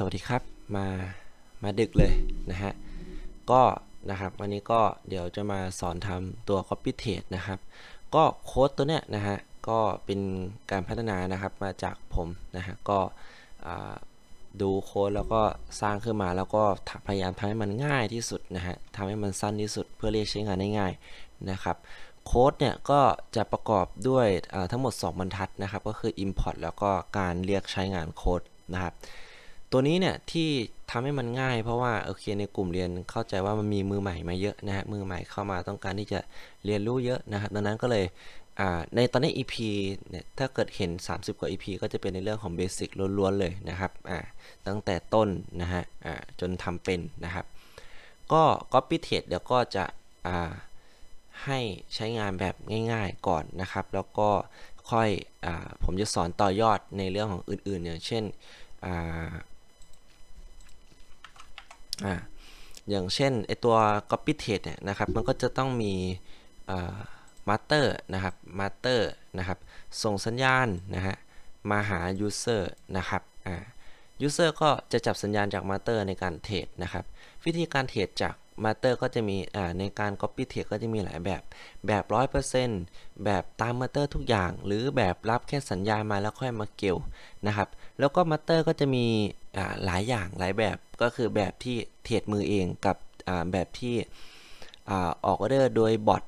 สวัสดีครับมามาดึกเลยนะฮะก็นะครับวันนี้ก็เดี๋ยวจะมาสอนทำตัว copy paste นะครับ ก็โค้ดตัวเนี้ยนะฮะก็เป็นการพัฒนานะครับมาจากผมนะฮะก็ดูโค้ดแล้วก็สร้างขึ้นมาแล้วก็พยายามทำให้มันง่ายที่สุดนะฮะทำให้มันสั้นที่สุดเพื่อเรียกใช้งานได้ง่ายนะครับโค้ดเนี่ยก็จะประกอบด้วยทั้งหมด 2 บรรทัดนะครับ ก็คือ import แล้วก็การเรียกใช้งานโค้ดนะครับ ตัวนี้เนี่ยที่ทำให้มันง่าย เพราะว่าโอเคในกลุ่มเรียนเข้าใจว่ามันมีมือใหม่มาเยอะนะฮะมือใหม่เข้ามาต้องการที่จะเรียนรู้เยอะนะครับดังนั้นก็เลยในตอนนี้ EP เนี่ยถ้าเกิดเห็น 30 กว่า EP ก็จะเป็นในเรื่องของเบสิกล้วนๆเลยนะครับตั้งแต่ต้นนะฮะจนทำเป็นนะครับ ก็ copy paste เดี๋ยวก็จะให้ใช้งานแบบง่ายๆก่อนนะครับ แล้วก็ค่อยอผมจะสอนต่อยอดในเรื่องของอื่นๆ อย่างเช่น อ่าอย่างเช่นไอตัว copy paste เนี่ยนะครับมันก็จะต้องมีมาสเตอร์นะครับมาสเตอร์นะครับส่งสัญญาณนะฮะมาหา user นะครับอ่า user ก็จะจับสัญญาณจากมาสเตอร์ในการเทรดนะครับวิธีการเทรดจากมาสเตอร์ก็จะมีอ่าในการ copy paste ก็จะมีหลายแบบแบบ 100%แบบตามมาสเตอร์ทุกอย่าง หรือแบบรับแค่สัญญาณมาแล้วค่อยมาเกี่ยวนะครับ แล้วก็มาสเตอร์ก็จะมีหลายอย่างหลายแบบก็คือแบบที่เทรดมือเองกับแบบที่ออกออเดอร์โดยบอท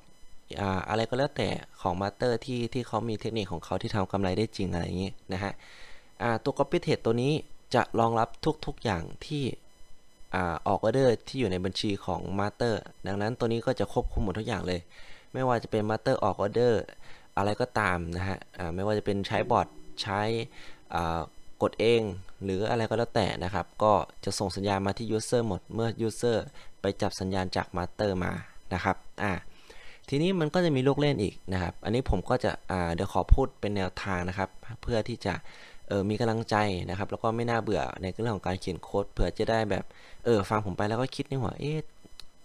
อ่าอะไรก็แล้วแต่ของมาสเตอร์ที่ที่เขามีเทคนิคของเขาที่ทำกำไรได้จริงอะไรอย่างนี้นะฮะตัว copy trade ตัวนี้จะรองรับทุกๆอย่างที่ออกออเดอร์ที่อยู่ในบัญชีของมาสเตอร์ดังนั้นตัวนี้ก็จะควบคุมหมดทุกอย่างเลย ไม่ว่าจะเป็นมาสเตอร์ออกออเดอร์อะไรก็ตามนะฮะไม่ว่าจะเป็นใช้บอทใช้ กดเอง หรืออะไรก็แล้วแต่นะครับ ก็จะส่งสัญญาณมาที่ user หมดเมื่อ user ไปจับสัญญาณจาก master มานะครับอ่าทีนี้มันก็จะมีลูกเล่นอีกนะครับ อันนี้ผมก็จะอ่าเดี๋ยวขอพูดเป็นแนวทางนะครับ เพื่อที่จะเออมีกำลังใจนะครับ แล้วก็ไม่น่าเบื่อในเรื่องของการเขียนโค้ดเผื่อจะได้แบบเออฟังผมไปแล้วก็คิดในหัวเออ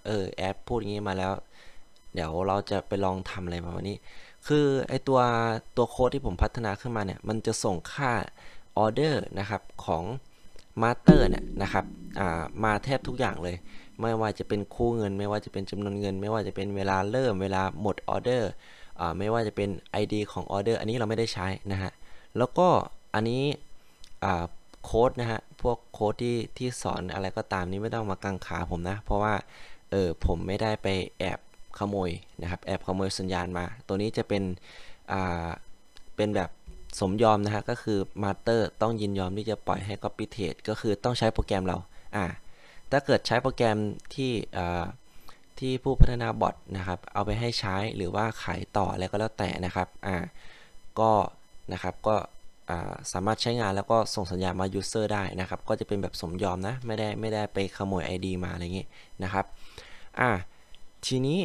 เออแอปพูดอย่างนี้มาแล้ว เดี๋ยวเราจะไปลองทำอะไรประมาณนี้ คือไอตัวตัวโค้ดที่ผมพัฒนาขึ้นมาเนี่ย มันจะส่งค่า ออเดอร์นะครับของมาสเตอร์เนี่ยนะครับมาแทบทุกอย่างเลย ไม่ว่าจะเป็นคู่เงิน ไม่ว่าจะเป็นจำนวนเงิน ไม่ว่าจะเป็นเวลาเริ่มเวลาหมดออเดอร์ไม่ว่าจะเป็น ID ของออเดอร์อันนี้เราไม่ได้ใช้นะฮะแล้วก็อันนี้โค้ดนะฮะพวกโค้ดที่ที่สอนอะไรก็ตามนี้ไม่ต้องมากังขาผมนะ เพราะว่าเออผมไม่ได้ไปแอบขโมยนะครับแอบขโมยสัญญาณมา ตัวนี้จะเป็นอ่าเป็นแบบ สมยอมนะฮะก็คือมาสเตอร์ต้องยินยอมที่จะปล่อยให้ copy paste ก็คือต้องใช้โปรแกรมเราอ่าถ้าเกิดใช้โปรแกรมที่อ่าที่ผู้พัฒนาบอทนะครับ เอาไปให้ใช้หรือว่าขายต่ออะไรก็แล้วแต่นะครับอ่าก็นะครับก็สามารถใช้งานแล้วก็ส่งสัญญาณมา user ได้นะครับ ก็จะเป็นแบบสมยอมนะ ไม่ได้ไม่ได้ไปขโมย ID มาอะไรเงี้ยนะครับอ่าทีนี้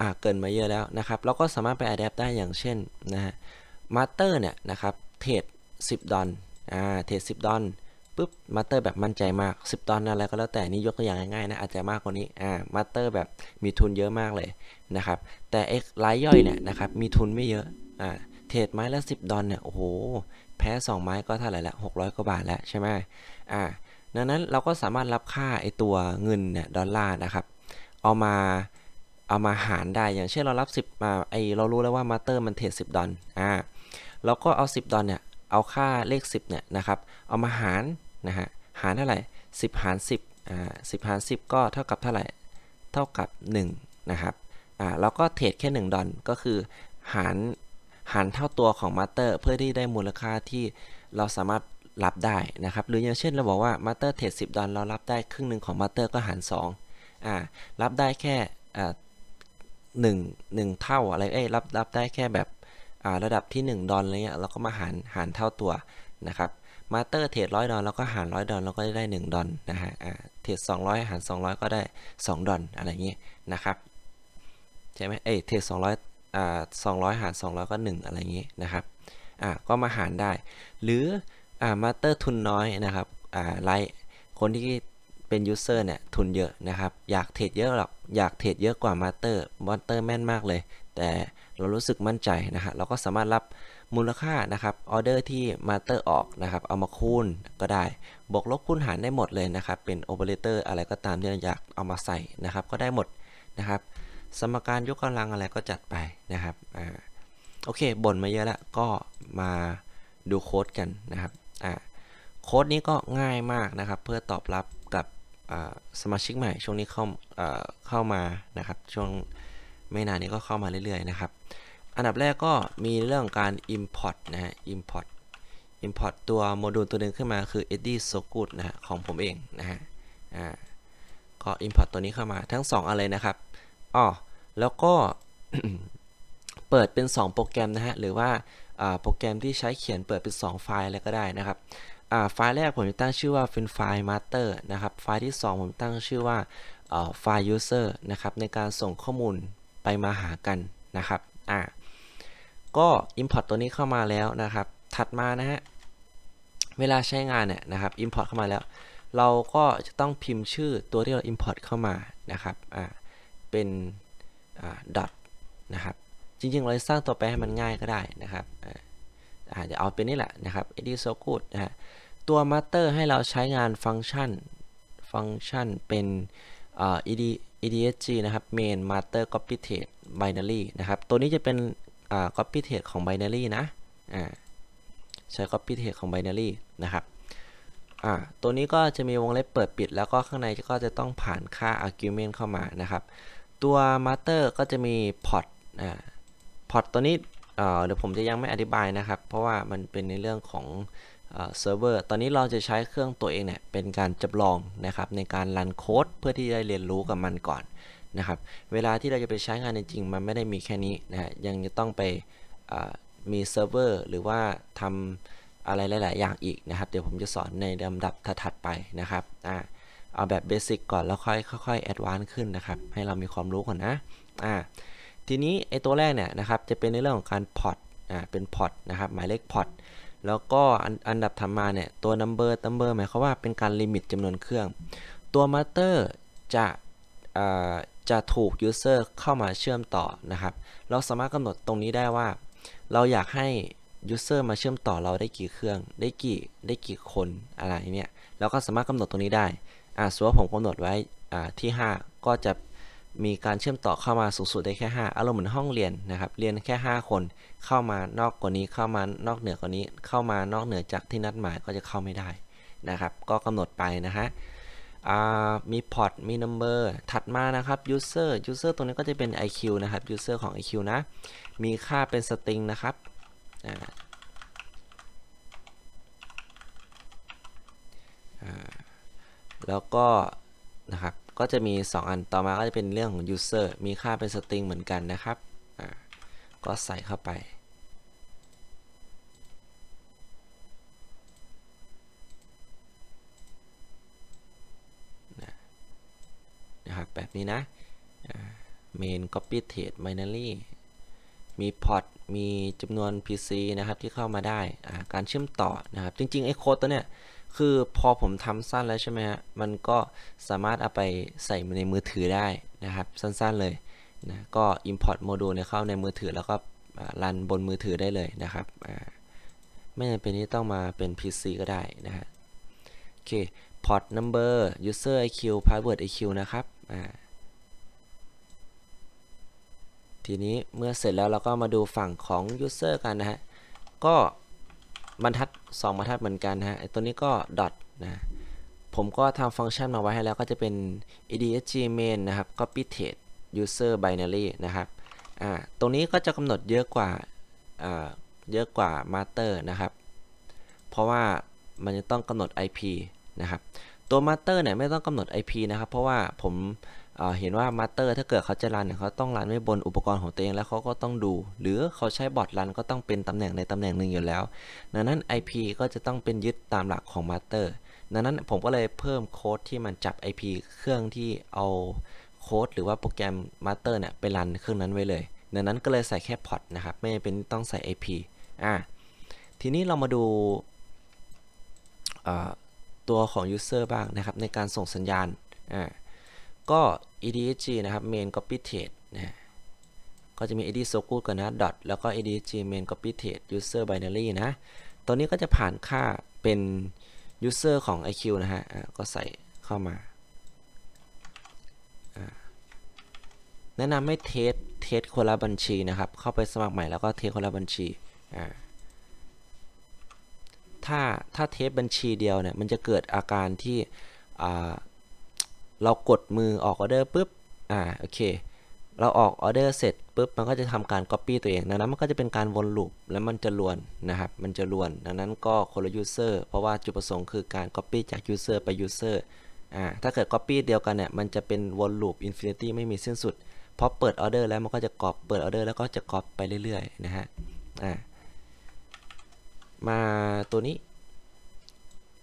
อ่าเกินมาเยอะแล้วนะครับ เราก็สามารถไป adapt ได้อย่างเช่นนะฮะ มาสเตอร์เนี่ยนะครับเทรด10 ดอลอ่าเทรด10 ดอลปุ๊บมาสเตอร์แบบมั่นใจมาก 10 ดอลอะไรก็แล้วแต่นี่ยกตัวอย่างง่ายๆนะอาจจะมากกว่านี้อ่ามาสเตอร์แบบมีทุนเยอะมากเลยนะครับแต่เอ็กไลย่อยเนี่ยนะครับมีทุนไม่เยอะอ่าเทรดไม้ละ 10 ดอลเนี่ยโอ้โหแพ้ 2 ไม้ก็เท่าไหร่ละ600 กว่าบาทแล้วใช่ไหมอ่าดังนั้นเราก็สามารถรับค่าไอตัวเงินเนี่ยดอลลาร์นะครับเอามาเอามาหารได้อย่างเช่นเรารับ 10มาไอเรารู้แล้วว่ามาสเตอร์มันเทรด10 ดอลอ่า เราก็เอา 10 ดอลเนี่ยเอาค่าเลข 10เนี่ยนะครับเอามาหารนะฮะหารเท่าไหร่ 10 หาร 10อ่า10 หาร 10 ก็เท่ากับเท่าไหร่เท่ากับ 1 นะครับอ่าเราก็เทรดแค่ 1 ดอลก็คือหารหารเท่าตัวของมาสเตอร์เพื่อที่ได้มูลค่าที่เราสามารถรับได้นะครับ หรืออย่างเช่นเราบอกว่ามาสเตอร์เทรด10ดอลเรารับได้ครึ่งหนึ่งของมาสเตอร์ก็หาร2อ่ารับได้แค่อ่าหนึ่งหนึ่งเท่าอะไรเอ้ยรับรับได้แค่แบบ ระดับที่ 1 ดอลอะไรเงี้ยเราก็มาหารหารเท่าตัวนะครับมาเตอร์เทรดร้อยดอลเราก็หารร้อยดอลเราก็ได้ 1 ดอลนะฮะเทรด200หาร200ก็ได้ 2 ดอลอะไรเงี้ยนะครับใช่ไหมเอ้เทรด200อ่า200หาร200ก็ 1 อะไรเงี้ยนะครับอ่าก็มาหารได้ หรืออ่ามาเตอร์ทุนน้อยนะครับอ่าไลท์คนที่เป็นยูเซอร์เนี่ยทุนเยอะนะครับ อยากเทรดเยอะหรอกอยากเทรดเยอะกว่ามาเตอร์มาเตอร์แม่นมากเลย แต่ เรารู้สึกมั่นใจนะฮะเราก็สามารถรับมูลค่านะครับออเดอร์ที่มาเตอร์ออกนะครับเอามาคูณก็ได้ บวกลบคูณหารได้หมดเลยนะครับเป็นโอเปอเรเตอร์อะไรก็ตามที่เราอยากเอามาใส่นะครับ ก็ได้หมดนะครับสมการยกกำลังอะไรก็จัดไปนะครับอ่าโอเคบ่นมาเยอะแล้วก็มาดูโค้ดกันนะครับอ่าโค้ดนี้ก็ง่ายมากนะครับ เพื่อตอบรับกับอ่าสมาชิกใหม่ช่วงนี้เข้าอ่าเข้ามานะครับ ช่วงไม่นานนี้ก็เข้ามาเรื่อยๆนะครับ อันดับแรกก็มีเรื่องการ import นะฮะ import import ตัวโมดูลตัวหนึ่งขึ้นมาคือ Eddie So Good นะฮะของผมเองนะฮะอ่าก็ import ตัวนี้เข้ามาทั้ง 2 อะไรนะครับอ๋อแล้วก็เปิดเป็น 2 โปรแกรมนะฮะหรือว่าอ่าโปรแกรมที่ใช้เขียนเปิดเป็น 2 ไฟล์อะไรก็ได้นะครับอ่าไฟล์แรกผมจะตั้งชื่อว่าเป็นไฟล์ master นะครับไฟล์ที่ 2 ผมตั้งชื่อว่าอ่าไฟล์ user นะครับในการส่งข้อมูลไปมาหากันนะครับอ่า ก็ import ตัวนี้เข้ามาแล้วนะครับ ถัดมานะฮะ เวลาใช้งานเนี่ยนะครับ import เข้ามาแล้ว เราก็จะต้องพิมพ์ชื่อตัวที่เรา import เข้ามานะครับ อ่า เป็นอ่า dot นะครับ จริงๆ เราจะสร้างตัวแปรให้มันง่ายก็ได้นะครับ อ่าอ่าเอาเป็นนี่แหละนะครับ ed so good นะฮะ ตัว master ให้เราใช้งานฟังก์ชัน ฟังก์ชันเป็นอ่า ed edsg นะครับ main master copy text binary นะครับ ตัวนี้จะเป็น อ่า copy text ของ binary นะอ่าใช้ copy text ของ binary นะครับอ่าตัวนี้ก็จะมีวงเล็บเปิดปิด แล้วก็ข้างในก็จะต้องผ่านค่า argument เข้ามานะครับ ตัว master ก็จะมี port อ่า port ตัวนี้เอ่อเดี๋ยวผมจะยังไม่อธิบายนะครับ เพราะว่ามันเป็นในเรื่องของเซิร์ฟเวอร์ ตอนนี้เราจะใช้เครื่องตัวเองเนี่ยเป็นการจำลองนะครับในการรันโค้ดเพื่อที่จะเรียนรู้กับมันก่อน นะครับเวลาที่เราจะไปใช้งานจริงมันไม่ได้มีแค่นี้นะฮะยังจะต้องไปมีเซิร์ฟเวอร์หรือว่าทำอะไรหลาย ๆ อย่างอีกนะครับ เดี๋ยวผมจะสอนในลำดับถัดไปนะครับอ่าเอาแบบเบสิกก่อนแล้วค่อยค่อยแอดวานซ์ขึ้นนะครับให้เรามีความรู้ก่อนนะอ่าทีนี้ไอตัวแรกเนี่ยนะครับจะเป็นในเรื่องของการพอร์ตอ่าเป็นพอร์ตนะครับหมายเลขพอร์ตแล้วก็อันอันดับถัดมาเนี่ยตัว number number หมายความว่าเป็นการลิมิตจำนวนเครื่อง ตัว master จะอ่า จะถูก user เข้ามาเชื่อมต่อนะครับ เราสามารถกำหนดตรงนี้ได้ว่า เราอยากให้ user มาเชื่อมต่อเราได้กี่เครื่อง ได้กี่ได้กี่คนอะไรเนี่ยเราก็สามารถกำหนดตรงนี้ได้อ่าสมมติว่าผมกำหนดไว้อ่าที่ 5 ก็จะมีการเชื่อมต่อเข้ามาสูงสุดได้แค่ 5 อารมณ์เหมือนห้องเรียนนะครับ เรียนแค่ 5 คน เข้ามานอกกว่านี้ เข้ามานอกเหนือกว่านี้ เข้ามานอกเหนือจากที่นัดหมายก็จะเข้าไม่ได้นะครับ ก็กำหนดไปนะฮะ มีพอร์ตมี number ถัดมานะครับ user user ตรงนี้ก็จะเป็น IQ นะครับ user ของ IQ นะ มีค่าเป็น string นะครับแล้วก็นะครับ ก็จะมี 2 อัน ต่อมาก็จะเป็นเรื่องของ user มีค่าเป็น string เหมือนกันนะครับ ก็ใส่เข้าไป นี้นะอ่า main copy text binary มีพอร์ตมีจำนวน PC นะครับที่เข้ามาได้การเชื่อมต่อนะครับ จริงๆไอ้โค้ดตัวเนี้ยคือพอผมทำสั้นแล้วใช่ไหมฮะมันก็สามารถเอาไปใส่ในมือถือได้นะครับ สั้นๆเลยนะก็ import โมดูลเนี่ยเข้าในมือถือแล้วก็รันบนมือถือได้เลยนะครับไม่จำเป็นที่ต้องมาเป็น PC ก็ได้นะฮะโอเค port number user IQ password IQ นะครับอ่า ทีนี้เมื่อเสร็จแล้วเราก็มาดูฝั่งของ user กันนะฮะ ก็บรรทัด 2บรรทัดเหมือนกันฮะไอตัวนี้ก็ dot นะผมก็ทำฟังก์ชันมาไว้ให้แล้วก็จะเป็น edsg main นะครับ copy text user binary นะครับอ่าตรงนี้ก็จะกำหนดเยอะกว่าอ่าเยอะกว่า master นะครับ เพราะว่ามันจะต้องกำหนด IP นะครับ ตัว master เนี่ยไม่ต้องกำหนด IP นะครับ เพราะว่าผม เห็นว่า master ถ้าเกิดเขาจะรันเนี่ยเขาต้องรันไว้บนอุปกรณ์ของตัวเองแล้วเขาก็ต้องดู หรือเขาใช้บอทรันก็ต้องเป็นตำแหน่งในตำแหน่งหนึ่งอยู่แล้ว ดังนั้น IP ก็จะต้องเป็นยึดตามหลักของ master ดังนั้นผมก็เลยเพิ่มโค้ดที่มันจับ IP เครื่องที่เอาโค้ดหรือว่าโปรแกรม master เนี่ยไปรันเครื่องนั้นไว้เลยดังนั้นก็เลยใส่แค่พอร์ตนะครับไม่เป็นต้องใส่ IP อ่าทีนี้เรามาดูตัวของ user บ้างนะครับในการส่งสัญญาณอ่า ก็ edg นะครับ main copy text นะก็จะมี id so good ก่อนนะ dot แล้วก็ id gmail copy text user binary นะตัวนี้ก็จะผ่านค่าเป็น user ของ iq นะฮะก็ใส่เข้ามา แนะนำให้เทสเทสคนละบัญชีนะครับ เข้าไปสมัครใหม่แล้วก็เทสคนละบัญชีอ่าถ้าถ้าเทสบัญชีเดียวเนี่ยมันจะเกิดอาการที่ เรากดมือออกออเดอร์ปุ๊บ อ่า โอเค เราออกออเดอร์เสร็จปุ๊บ มันก็จะทำการ Copy ตัวเองดังนั้นมันก็จะเป็นการวนลูปแล้วมันจะลวนนะครับ มันจะลวน ดังนั้นก็คนละ User เพราะว่าจุดประสงค์คือการ Copy จาก User ไป User อ่า ถ้าเกิด Copy เดียวกันเนี่ย มันจะเป็นวนลูป Infinity ไม่มีสิ้นสุดเพราะเปิดออเดอร์แล้วมันก็จะกรอบ เปิดออเดอร์แล้วก็จะกรอบไปเรื่อยๆนะฮะ อ่า มาตัวนี้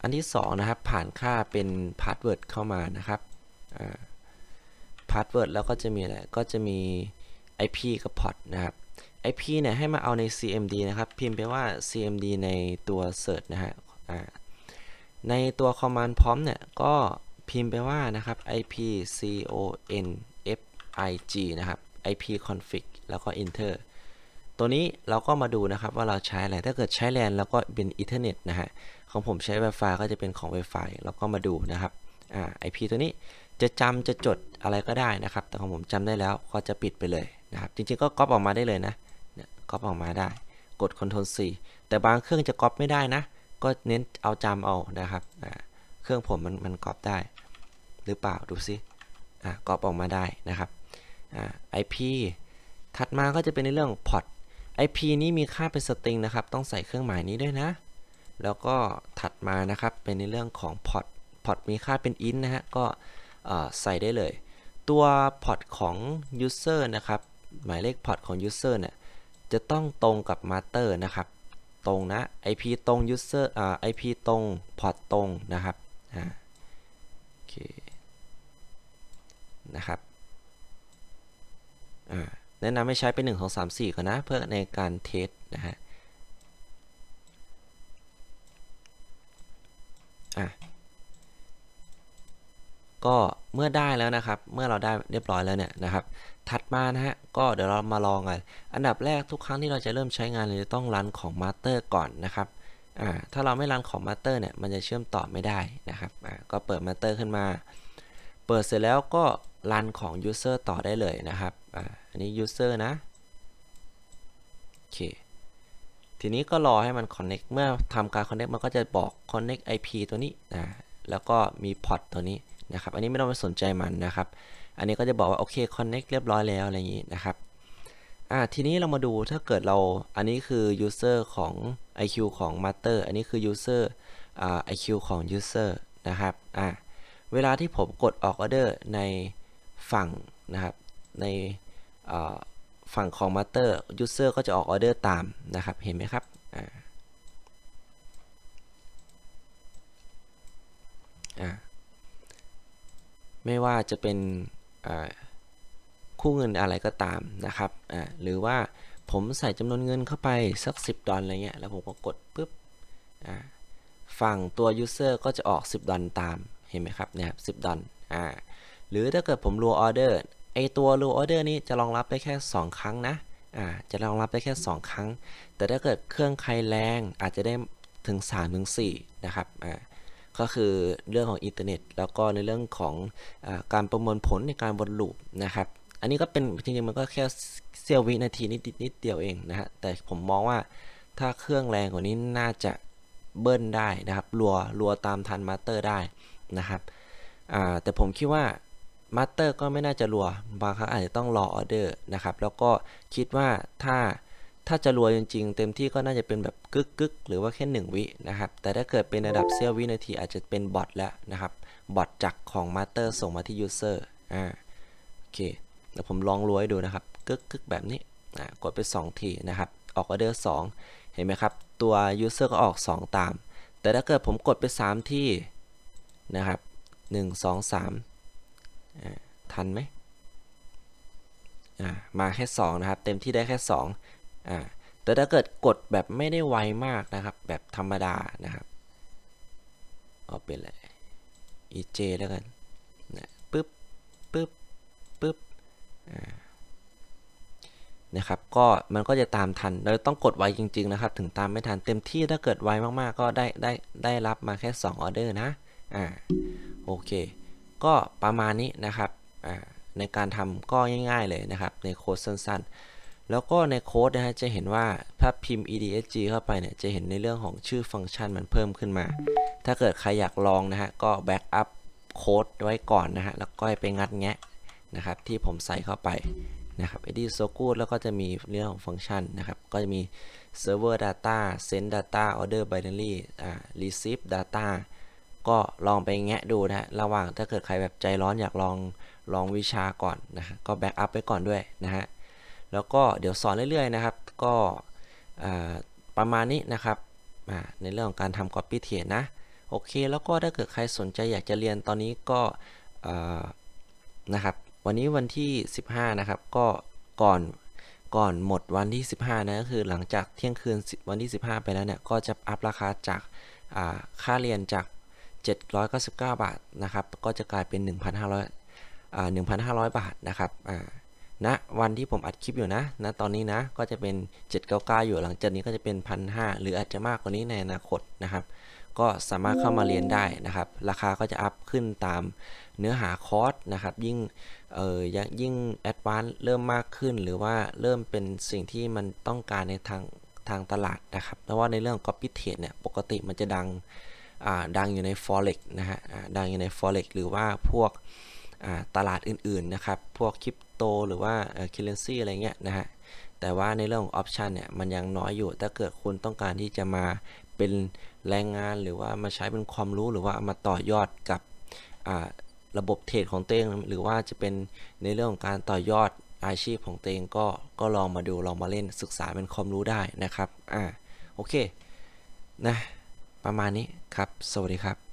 อันที่สองนะครับ ผ่านค่าเป็นพาสเวิร์ดเข้ามานะครับ พาสเวิร์ดแล้วก็จะมีอะไรก็จะมี IP กับ port นะครับ IP เนี่ยให้มาเอาใน CMD นะครับ พิมพ์ไปว่า CMD ในตัว search นะฮะในตัว command prompt เนี่ยก็พิมพ์ไปว่านะครับ IP config นะครับ IP config แล้วก็ enter ตัวนี้เราก็มาดูนะครับว่าเราใช้อะไร ถ้าเกิดใช้ LAN แล้วก็เป็น Ethernet นะฮะ ของผมใช้ Wi-Fi ก็จะเป็นของ Wi-Fi แล้วก็มาดูนะครับ อ่า IP ตัวนี้ จะจำจะจดอะไรก็ได้นะครับ แต่ของผมจำได้แล้วก็จะปิดไปเลยนะครับ จริงๆก็ก๊อปออกมาได้เลยนะเนี่ยก๊อปออกมาได้ กด Ctrl C แต่บางเครื่องจะก๊อปไม่ได้นะ ก็เน้นเอาจำเอานะครับเครื่องผมมันมันก๊อปได้ หรือเปล่าดูซิก๊อปออกมาได้นะครับอ่า IP ถัดมาก็จะเป็นในเรื่องของ port IP นี้มีค่าเป็นสตริงนะครับ ต้องใส่เครื่องหมายนี้ด้วยนะ แล้วก็ถัดมานะครับเป็นในเรื่องของ port port มีค่าเป็น int นะฮะก็ ใส่ได้เลย ตัว port ของ user นะครับ หมายเลข port ของ user เนี่ยจะต้องตรงกับ master นะครับ ตรงนะ IP ตรง user อ่า IP ตรง port ตรงนะครับอ่าโอเคนะครับอ่าแนะนำให้ใช้เป็น1 2 3 4ก่อนนะ เพื่อในการเทสนะฮะอะ ก็เมื่อได้แล้วนะครับ เมื่อเราได้เรียบร้อยแล้วเนี่ยนะครับ ถัดมานะฮะ ก็เดี๋ยวเรามาลองกัน อันดับแรกทุกครั้งที่เราจะเริ่มใช้งานเราจะต้องรันของ Master ก่อนนะครับอ่าถ้าเราไม่รันของ Master เนี่ย มันจะเชื่อมต่อไม่ได้นะครับอ่าก็เปิด Master ขึ้นมา เปิดเสร็จแล้วก็รันของ User ต่อได้เลยนะครับอ่าอันนี้ User นะ โอเค ทีนี้ก็รอให้มัน connect เมื่อทำการ connect มันก็จะบอก connect IP ตัวนี้นะ แล้วก็มี port ตัวนี้ นะครับ อันนี้ไม่ต้องไปสนใจมันนะครับ อันนี้ก็จะบอกว่าโอเค connect เรียบร้อยแล้วอะไรอย่างนี้นะครับอ่าทีนี้เรามาดูถ้าเกิดเราอันนี้คือ user ของ IQ ของ master อันนี้คือ user อ่า IQ ของ user นะครับอ่าเวลาที่ผมกดออกออเดอร์ในฝั่งนะครับ ในฝั่งของ master user ก็จะออกออเดอร์ตามนะครับ เห็นไหมครับอ่าอ่า ไม่ว่าจะเป็นคู่เงินอะไรก็ตามนะครับหรือว่าผมใส่จำนวนเงินเข้าไปสัก 10 ดอลอะไรเงี้ยแล้วผมก็กดปุ๊บฝั่งตัว user ก็จะออก 10 ดอลตามเห็นไหมครับเนี่ย10ดอลอ่าหรือถ้าเกิดผมรัวออเดอร์ไอตัวรัวออเดอร์นี้จะรองรับได้แค่ 2 ครั้งนะอ่าจะรองรับได้แค่ 2 ครั้ง แต่ถ้าเกิดเครื่องใครแรงอาจจะได้ถึง3ถึง4นะครับอ่า ก็คือเรื่องของอินเทอร์เน็ต แล้วก็ในเรื่องของอการประมวลผลในการวนลูปนะครับ อันนี้ก็เป็นจริงๆมันก็แค่เสี้ยววินาทีนิดนิดเดียวเองนะฮะแต่ผมมองว่าถ้าเครื่องแรงกว่านี้น่าจะเบิ้ลได้นะครับรัวรัวตามทันมาสเตอร์ได้นะครับแต่ผมคิดว่ามาสเตอร์ก็ไม่น่าจะรัวบางครั้งอาจจะต้องรอออเดอร์นะครับ แล้วก็คิดว่าถ้า ถ้าจะรัวจริงๆ เต็มที่ก็น่าจะเป็นแบบกึกกึกหรือว่าแค่1วินะครับ แต่ถ้าเกิดเป็นระดับเสี้ยววินาทีอาจจะเป็นบอทแล้วนะครับ บอทจากของมาสเตอร์ส่งมาที่ยูเซอร์อ่าโอเคเดี๋ยวผมลองรัวให้ดูนะครับกึกกึกแบบนี้อ่ากดไป 2 ทีนะครับ ออกออเดอร์ 2 เห็นไหมครับ ตัว user ก็ออก 2 ตาม แต่ถ้าเกิดผมกดไป 3 ที่นะครับ 1 2 3อ่าทันไหมอ่ามาแค่ 2 นะครับ เต็มที่ได้แค่ 2 อ่าแต่ถ้าเกิดกดแบบไม่ได้ไวมากนะครับ แบบธรรมดานะครับเอาเป็นอะไร EJ แล้วกันนะปึ๊บปึ๊บปึ๊บนะครับ ก็มันก็จะตามทัน เราต้องกดไวจริง ๆ นะครับ ถึงตามไม่ทันเต็มที่ถ้าเกิดไวมากๆ ก็ได้ได้ได้รับมาแค่2ออเดอร์นะอ่าโอเค ก็ประมาณนี้นะครับอ่าในการทำก็ง่าย ๆเลยนะครับ ในโค้ดสั้นๆ แล้วก็ในโค้ดนะฮะจะเห็นว่าถ้าพิมพ์ EDSG เข้าไปเนี่ยจะเห็นในเรื่องของชื่อฟังก์ชันมันเพิ่มขึ้นมา ถ้าเกิดใครอยากลองนะฮะก็แบ็กอัพโค้ดไว้ก่อนนะฮะแล้วก็ไปงัดแงะนะครับที่ผมใส่เข้าไปนะครับ edit so good แล้วก็จะมีเรื่องของฟังก์ชันนะครับ ก็จะมี server data send data order binary อ่า receive data ก็ลองไปแงะดูนะฮะระหว่างถ้าเกิดใครแบบใจร้อนอยากลองลองวิชาก่อนนะฮะก็แบ็กอัพไว้ก่อนด้วยนะฮะ แล้วก็เดี๋ยวสอนเรื่อยๆนะครับ ก็ประมาณนี้นะครับในเรื่องของการทำ copy paste นะ โอเค แล้วก็ถ้าเกิดใครสนใจอยากจะเรียนตอนนี้ก็นะครับ วันนี้วันที่ 15 นะครับ ก็ก่อนก่อนหมดวันที่ 15 นะก็คือหลังจากเที่ยงคืนวันที่ 15 ไปแล้วเนี่ย ก็จะอัพราคาจากาค่าเรียนจาก 799 บาทนะครับ ก็จะกลายเป็น 1,500อ่า1,500 บาทนะครับ อ่าณวันที่ผมอัดคลิปอยู่นะณตอนนี้นะก็จะเป็น 799 อยู่หลังจากนี้ก็จะเป็น1,500หรืออาจจะมากกว่านี้ในอนาคตนะครับ ก็สามารถเข้ามาเรียนได้นะครับ ราคาก็จะอัพขึ้นตามเนื้อหาคอร์สนะครับ ยิ่งเอ่อยิ่งแอดวานซ์เริ่มมากขึ้น หรือว่าเริ่มเป็นสิ่งที่มันต้องการในทางทางตลาดนะครับเพราะว่าในเรื่อง copy trade เนี่ยปกติมันจะดังอ่าดังอยู่ใน forex นะฮะดังอยู่ใน forex หรือว่าพวกตลาดอื่นๆนะครับ พวกคริป โตหรือว่าเออ currency อะไรเงี้ยนะฮะ แต่ว่าในเรื่องของ option เนี่ย มันยังน้อยอยู่ ถ้าเกิดคุณต้องการที่จะมาเป็นแรงงานหรือว่ามาใช้เป็นความรู้หรือว่ามาต่อยอดกับอ่าระบบเทรดของตัวเองหรือว่าจะเป็นในเรื่องของการต่อยอดอาชีพของตัวเองก็ก็ลองมาดูลองมาเล่นศึกษาเป็นความรู้ได้นะครับ อ่า โอเค นะ ประมาณนี้ครับ สวัสดีครับ